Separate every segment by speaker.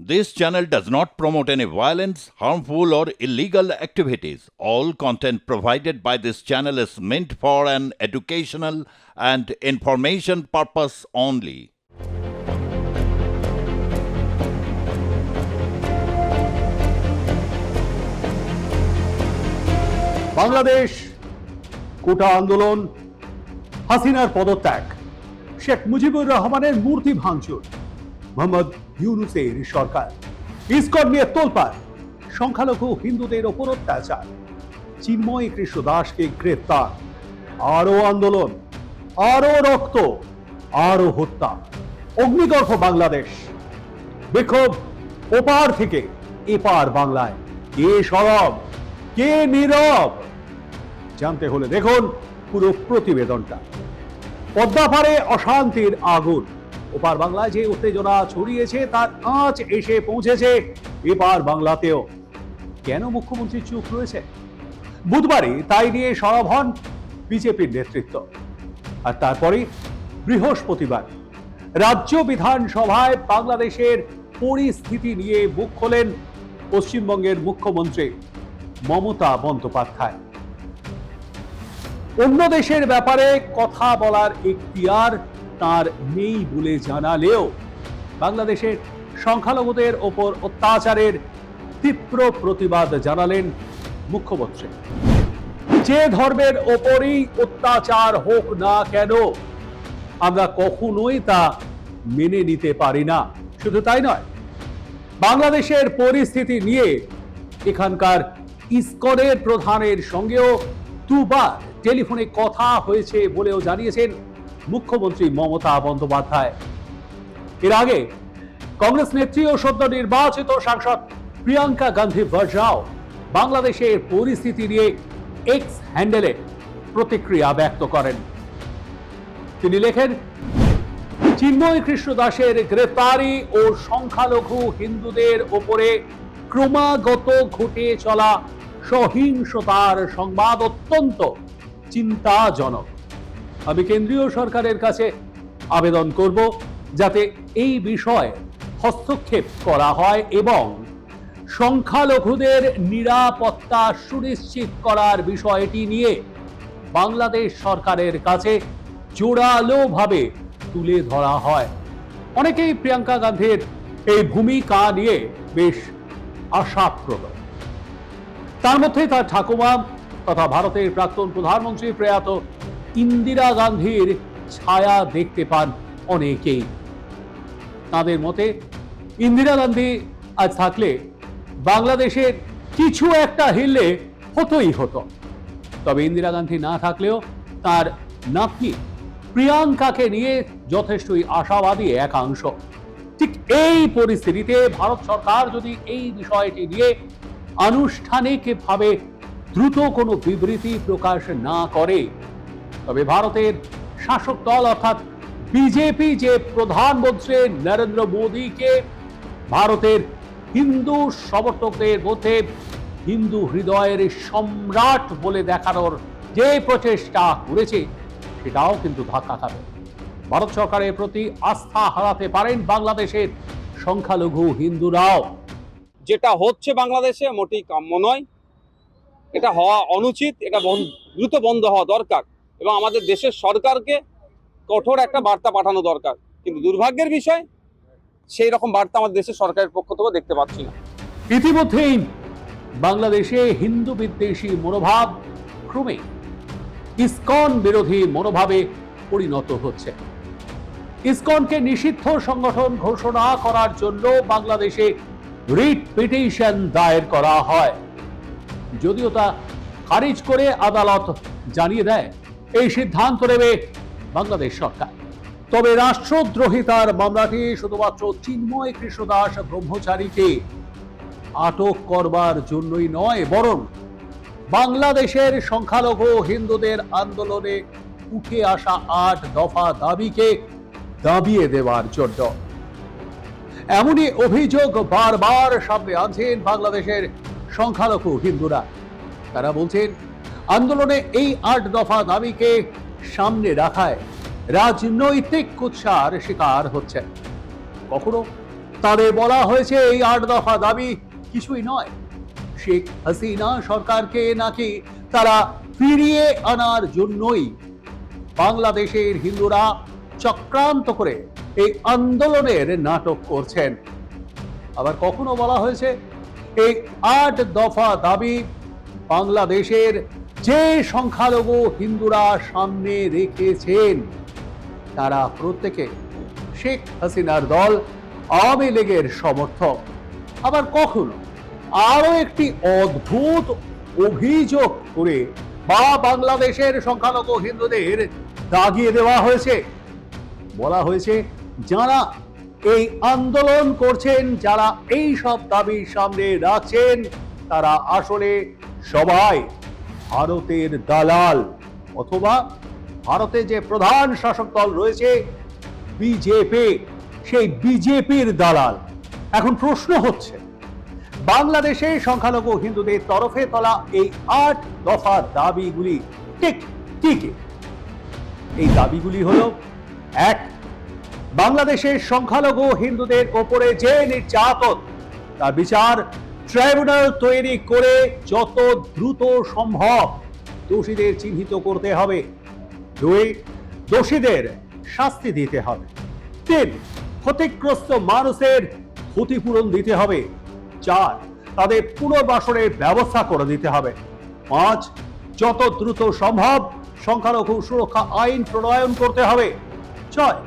Speaker 1: This channel does not promote any violence, harmful, or illegal activities. All content provided by this channel is meant for an educational and information purpose only.
Speaker 2: Bangladesh কোটা আন্দোলন হাসিনার পদত্যাগ শেখ মুজিবুর রহমানের মূর্তি ভাঙচুর মোহাম্মদ ইউনুসের সরকার। ISKCON নিয়ে তোলপাড়। সংখ্যালঘু হিন্দুদের ওপর অত্যাচার। চিন্ময় কৃষ্ণ দাসকে গ্রেপ্তার। আরও আন্দোলন আরও রক্ত আরও হত্যা। অগ্নিগর্ভ বাংলাদেশ। বিক্ষোভ ওপার থেকে এপার বাংলায়। কে সরব, কে নীরব? জানতে হলে দেখুন পুরো প্রতিবেদনটা। পদ্মাপাড়ে অশান্তির আগুন। ওপার বাংলায় যে উত্তেজনা ছড়িয়েছে, তার আঁচ এসে পৌঁছেছে এপার বাংলাতেও। কেন মুখ্যমন্ত্রী চুপ রয়েছে? বুধবারই তাই নিয়ে সরব হন বিজেপির নেতৃত্ব। আর তারপরে বৃহস্পতিবার রাজ্য বিধানসভায় বাংলাদেশের পরিস্থিতি নিয়ে মুখ খোলেন পশ্চিমবঙ্গের মুখ্যমন্ত্রী মমতা বন্দ্যোপাধ্যায়। অন্য দেশের ব্যাপারে কথা বলার এখতিয়ার তার নেই বলে জানালেও বাংলাদেশের সংখ্যালঘুদের ওপর অত্যাচারের তীব্র প্রতিবাদ জানালেন মুখ্যমন্ত্রী। যে ধর্মের ওপরই অত্যাচার হোক না কেন, আমরা কখনোই তা মেনে নিতে পারি না। শুধু তাই নয়, বাংলাদেশের পরিস্থিতি নিয়ে এখানকার ইসকনের প্রধানের সঙ্গেও দুবার টেলিফোনে কথা হয়েছে বলেও জানিয়েছেন মুখ্যমন্ত্রী মমতা বন্দ্যোপাধ্যায়। এর আগে কংগ্রেস নেত্রী ও সদ্য নির্বাচিত সাংসদ প্রিয়াঙ্কা গান্ধী ভার্জাও বাংলাদেশের পরিস্থিতি নিয়ে এক্স হ্যান্ডেলে প্রতিক্রিয়া ব্যক্ত করেন। তিনি লেখেন, চিন্ময় কৃষ্ণ দাসের গ্রেপ্তারি ও সংখ্যালঘু হিন্দুদের ওপরে ক্রমাগত ঘটে চলা সহিংসতার সংবাদ অত্যন্ত চিন্তাজনক। আমি কেন্দ্রীয় সরকারের কাছে আবেদন করব যাতে এই বিষয়ে হস্তক্ষেপ করা হয় এবং সংখ্যালঘুদের নিরাপত্তা সুনিশ্চিত করার বিষয়টি নিয়ে বাংলাদেশ সরকারের কাছে জোরালোভাবে তুলে ধরা হয়। অনেকেই প্রিয়াঙ্কা গান্ধীর এই ভূমিকা নিয়ে বেশ আশাপ্রদ। তার মধ্যে তার ঠাকুমা তথা ভারতের প্রাক্তন প্রধানমন্ত্রী প্রয়াত ইন্দিরা গান্ধীর ছায়া দেখতে পান অনেকেই। তাদের মতে, ইন্দিরা গান্ধী আজ থাকলে বাংলাদেশের কিছু একটা হিললে হতোই হতো। তবে ইন্দিরা গান্ধী না থাকলেও তার নাতনি প্রিয়াঙ্কাকে নিয়ে যথেষ্টই আশাবাদী একাংশ। ঠিক এই পরিস্থিতিতে ভারত সরকার যদি এই বিষয়টি নিয়ে আনুষ্ঠানিকভাবে দ্রুত কোনো বিবৃতি প্রকাশ না করে তবে ভারতের শাসক দল অর্থাৎ বিজেপি যে প্রধানমন্ত্রী নরেন্দ্র মোদীকে ভারতের হিন্দু সমর্থকদের মধ্যে হিন্দু হৃদয়ের সম্রাট বলে দেখানোর যে প্রচেষ্টা করেছে, সেটাও কিন্তু ধাক্কা খাবে। ভারত সরকারের প্রতি আস্থা হারাতে পারেন বাংলাদেশের সংখ্যালঘু হিন্দুরাও।
Speaker 3: যেটা হচ্ছে বাংলাদেশে মোটেই কাম্য নয়। এটা হওয়া অনুচিত, এটা দ্রুত বন্ধ হওয়া দরকার। এবং আমাদের দেশের সরকারকে কঠোর একটা বার্তা পাঠানো দরকার। কিন্তু দুর্ভাগ্যের বিষয়, সেই রকম বার্তা আমাদের দেশের সরকারের পক্ষ থেকে দেখতে পাচ্ছি না।
Speaker 2: ইতিমধ্যেই বাংলাদেশে হিন্দু বিদ্বেষী মনোভাব ক্রমে ইসকন বিরোধী মনোভাবে পরিণত হচ্ছে। ইসকনকে নিষিদ্ধ সংগঠন ঘোষণা করার জন্য বাংলাদেশে রিট পিটিশন দায়ের করা হয়। যদিও তা খারিজ করে আদালত জানিয়ে দেয় এই সিদ্ধান্ত নেবে বাংলাদেশ সরকার। তবে রাষ্ট্রদ্রোহিতার মামলাটি শুধুমাত্র চিন্ময় কৃষ্ণদাস ব্রহ্মচারীকে আটক করবার জন্যই নয়, বরং বাংলাদেশের সংখ্যালঘু হিন্দুদের আন্দোলনে উঠে আসা আট দফা দাবিকে দাবিয়ে দেওয়ার জন্য। এমনই অভিযোগ বারবার সামনে আনছেন বাংলাদেশের সংখ্যালঘু হিন্দুরা। তারা বলছেন আন্দোলনে এই আট দফা দাবিকে সামনে রাখায় রাজনৈতিক কুৎসার শিকার হচ্ছে কখনো তাদের বলা হয়েছে এই আট দফা দাবি কিছুই নয়। শেখ হাসিনা সরকারকে নাকি তারা ফিরিয়ে আনার জন্যই বাংলাদেশের হিন্দুরা চক্রান্ত করে এই আন্দোলনের নাটক করছেন। আবার কখনো বলা হয়েছে এই আট দফা দাবি বাংলাদেশের যে সংখ্যালঘু হিন্দুরা সামনে রেখেছেন, তারা প্রত্যেকে শেখ হাসিনার দল, আওয়ামী লীগের সমর্থক। আবার কখনো আরও একটি অদ্ভুত অভিযোগ করে বা বাংলাদেশের সংখ্যালঘু হিন্দুদের দাগিয়ে দেওয়া হয়েছে। বলা হয়েছে, যারা এই আন্দোলন করছেন, যারা এই সব দাবি সামনে রাখছেন, তারা আসলে সবাই ভারতের দালাল অথবা ভারতে যে প্রধান শাসক দল রয়েছে, বিজেপি, সেই বিজেপির দালাল। এখন প্রশ্ন হচ্ছে, বাংলাদেশে সংখ্যালঘু হিন্দুদের তরফে তোলা এই আট দফা দাবিগুলি ঠিক কি কি? এই দাবিগুলি হল, এক, বাংলাদেশের সংখ্যালঘু হিন্দুদের ওপরে যে নির্যাতন, তার বিচার ট্রাইব্যুনাল তৈরি করে যত দ্রুত সম্ভব দোষীদের চিহ্নিত করতে হবে। দুই, দোষীদের শাস্তি দিতে হবে। তিন, ক্ষতিগ্রস্ত মানুষের ক্ষতিপূরণ দিতে হবে। চার, তাদের পুনর্বাসনের ব্যবস্থা করে দিতে হবে। পাঁচ, যত দ্রুত সম্ভব সংখ্যালঘু সুরক্ষা আইন প্রণয়ন করতে হবে। ছয়,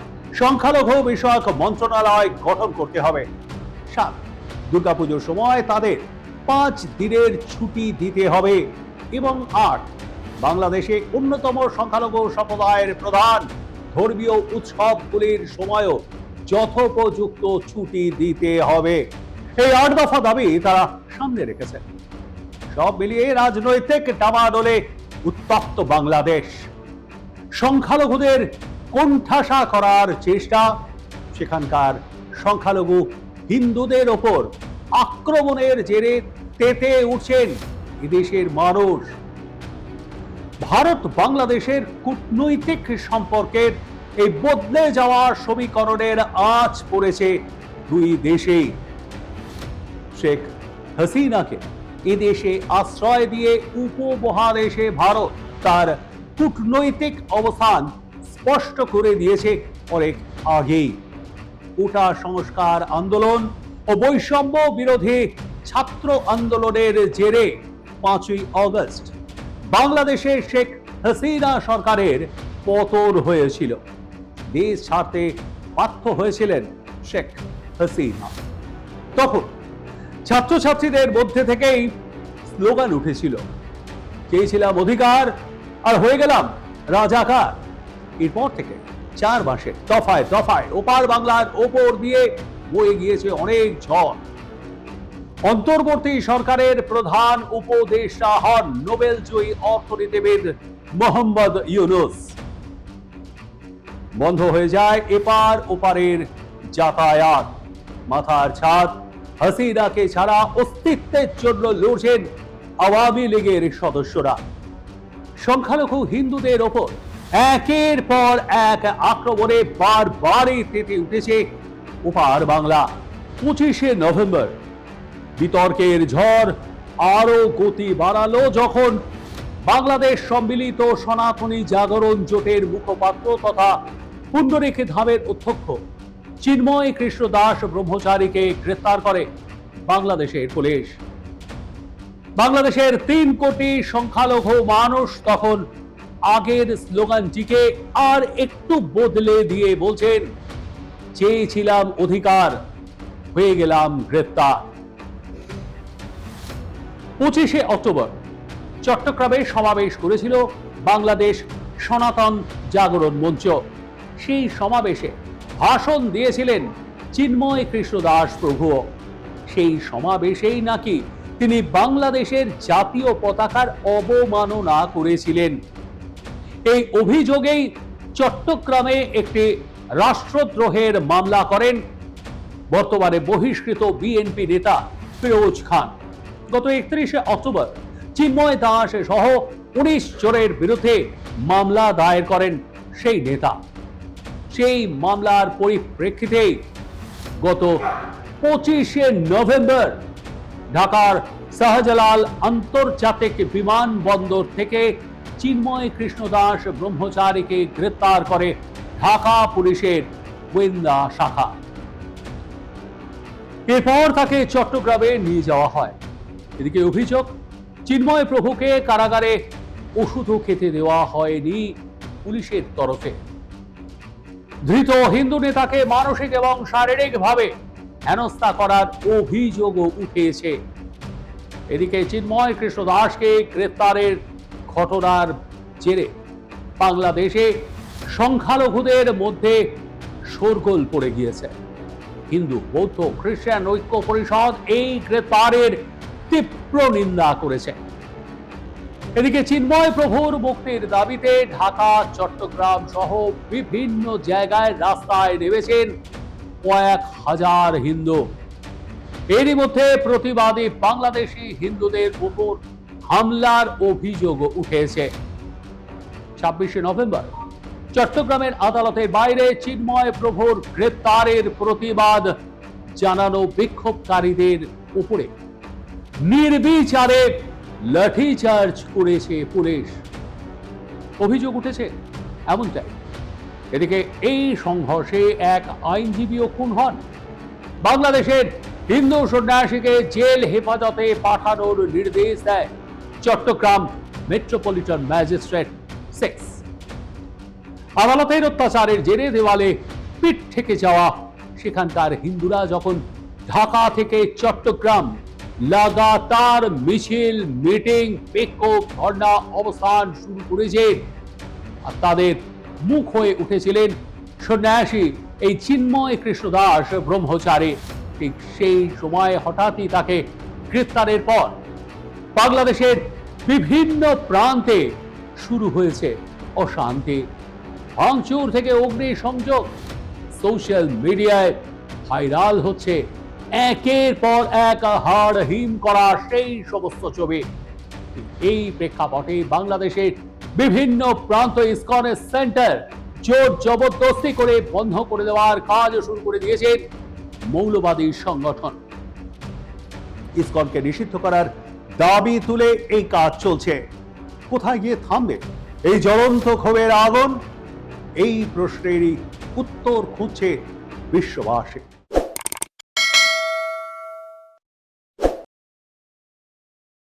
Speaker 2: সংখ্যালঘু বিষয়ক মন্ত্রণালয় গঠন করতে হবে। সাত দুর্গাপুজোর সময় তাদের পাঁচ দিনের ছুটি দিতে হবে। এবং আট বাংলাদেশে অন্যতম সংখ্যালঘু সম্প্রদায়ের প্রধান ধর্মীয় উৎসবগুলির সময়ও যথোপযুক্ত ছুটি দিতে হবে। এই আট দফা দাবি তারা সামনে রেখেছে। সব মিলিয়ে রাজনৈতিক ডামাডোলে উত্তপ্ত বাংলাদেশ। সংখ্যালঘুদের কোণঠাসা করার চেষ্টা, সেখানকার সংখ্যালঘু হিন্দুদের ওপর আক্রমণের জেরে তেতে উঠছেন এদেশের মানুষ। ভারত বাংলাদেশের কূটনৈতিক সম্পর্কের এই বদলে যাওয়া সমীকরণের আঁচ পড়েছে দুই দেশেই শেখ হাসিনাকে এদেশে আশ্রয় দিয়ে উপমহাদেশে ভারত তার কূটনৈতিক অবস্থান স্পষ্ট করে দিয়েছে অনেক আগেই। কোটা সংস্কার আন্দোলন ও বৈষম্য বিরোধী ছাত্র আন্দোলনের জেরে পাঁচই অগস্ট বাংলাদেশে শেখ হাসিনা সরকারের পতন হয়েছিল। দেশ ছাড়তে বাধ্য হয়েছিলেন শেখ হাসিনা। তখন ছাত্রছাত্রীদের মধ্যে থেকেই স্লোগান উঠেছিল, চেয়েছিলাম অধিকার আর হয়ে গেলাম রাজাকার। এরপর থেকে চার মাসে দফায় দফায় ওপার বাংলার ওপর দিয়ে বয়ে গিয়েছে অনেক ঝড়। অন্তর্বর্তী সরকারের প্রধান উপদেষ্টা হন নোবেল জয়ী অর্থনীতিবিদ মোহাম্মদ ইউনুস। বন্ধ হয়ে যায় এপার ওপারের যাতায়াত। মাথার ছাদ, হাসিনাকে ছাড়া অস্তিত্বের জন্য লড়ছেন আওয়ামী লীগের সদস্যরা। সংখ্যালঘু হিন্দুদের ওপর একের পর এক আক্রমণে বারবারই তেতে উঠেছে ওপার বাংলা। পঁচিশে নভেম্বর। বিতর্কের ঝড় আরও গতি বাড়ালো যখন বাংলাদেশ সম্মিলিত সনাতনী জাগরণ জোটের মুখপাত্র তথা পুণ্ডরিক ধামের অধ্যক্ষ চিন্ময় কৃষ্ণ দাস ব্রহ্মচারীকে গ্রেফতার করে বাংলাদেশের পুলিশ। বাংলাদেশের তিন কোটি সংখ্যালঘু মানুষ তখন আগের স্লোগানটিকে আর একটু বদলে দিয়ে বলছেন, চেয়েছিলাম অধিকার, হয়ে গেলাম গ্রেপ্তার। পঁচিশে অক্টোবর, চট্টগ্রামে সমাবেশ করেছিল বাংলাদেশ সনাতন জাগরণ মঞ্চ। সেই সমাবেশে ভাষণ দিয়েছিলেন চিন্ময় কৃষ্ণ দাস প্রভু। সেই সমাবেশেই নাকি তিনি বাংলাদেশের জাতীয় পতাকার অবমাননা করেছিলেন। এই অভিযোগেই চট্টগ্রামে একটি রাষ্ট্রদ্রোহের মামলা করেন বর্তমানে বহিষ্কৃত বিএনপি নেতা ফিরোজ খান। গত একত্রিশে অক্টোবর চিন্ময় দাস সহ উনিশ জনের বিরুদ্ধে মামলা দায়ের করেন সেই নেতা। সেই মামলার পরিপ্রেক্ষিতে গত পঁচিশে নভেম্বর ঢাকার শাহজালাল আন্তর্জাতিক বিমানবন্দর থেকে চিন্ময় কৃষ্ণ দাস ব্রহ্মচারীকে গ্রেপ্তার করে ঢাকা পুলিশের গোয়েন্দা শাখা। এরপর তাকে চট্টগ্রামে নিয়ে যাওয়া হয়। এদিকে অভিযোগ, চিন্ময় প্রভুকে কারাগারে ওষুধও খেতে দেওয়া হয়নি পুলিশের তরফে। ধৃত হিন্দু নেতাকে মানসিক এবং শারীরিকভাবে হেনস্থা করার অভিযোগও উঠেছে। এদিকে চিন্ময় কৃষ্ণ দাসকে গ্রেপ্তারের ঘটনার জেরে বাংলাদেশে সংখ্যালঘুদের মধ্যে শোরগোল পড়ে গিয়েছে। হিন্দু, বৌদ্ধ, খ্রিস্টান ঐক্য পরিষদ এই গ্রেপ্তারের তীব্র নিন্দা করেছে। এদিকে চিন্ময় প্রভুর মুক্তির দাবিতে ঢাকা, চট্টগ্রাম সহ বিভিন্ন জায়গায় রাস্তায় নেমেছেন কয়েক হাজার হিন্দু। এরই মধ্যে প্রতিবাদী বাংলাদেশি হিন্দুদের উপর হামলার অভিযোগ উঠেছে। ছাব্বিশে নভেম্বর, চট্টগ্রামের আদালতের বাইরে চিন্ময় প্রভুর গ্রেপ্তারের প্রতিবাদ জানানো বিক্ষোভকারীদের উপরে। নির্বিচারে লাঠিচার্জ করেছে পুলিশ। অভিযোগ উঠেছে এমনটাই। এদিকে এই সংঘর্ষে এক আইনজীবীও খুন হন। বাংলাদেশের হিন্দু সন্ন্যাসীকে জেল হেফাজতে পাঠানোর নির্দেশ দেয় চট্টগ্রাম মেট্রোপলিটন ম্যাজিস্ট্রেট সিক্স আদালতের অত্যাচারের জেরে দেওয়ালে পিঠ থেকে যাওয়া সেখানকার হিন্দুরা যখন ঢাকা থেকে চট্টগ্রাম লাগাতার মিছিল, মিটিং বিক্ষোভ ধর্ণা, অবস্থান শুরু করেছে আর তাদের মুখ হয়ে উঠেছিলেন সন্ন্যাসী এই চিন্ময় কৃষ্ণদাস ব্রহ্মচারী। ঠিক সেই সময় হঠাৎই তাকে গ্রেপ্তারের পর বাংলাদেশের বিভিন্ন প্রান্তে শুরু হয়েছে অশান্তি। ভাঙচুর থেকে অগ্নি সংযোগ সোশ্যাল মিডিয়ায় ভাইরাল হচ্ছে একের পর এক হাড় হিম করা সেই সমস্ত ছবি। এই প্রেক্ষাপটে বাংলাদেশের বিভিন্ন প্রান্ত ইসকনের সেন্টার জোর জবরদস্তি করে বন্ধ করে দেওয়ার কাজ শুরু করে দিয়েছেন মৌলবাদী সংগঠন। ইসকনকে নিষিদ্ধ করার দাবি তুলে এই কাজ চলছে। কোথায় গিয়ে থামবে? এই জ্বলন্ত ক্ষোভের আগুন? এই প্রশ্নেরই উত্তর খুঁজছে বিশ্ববাসী।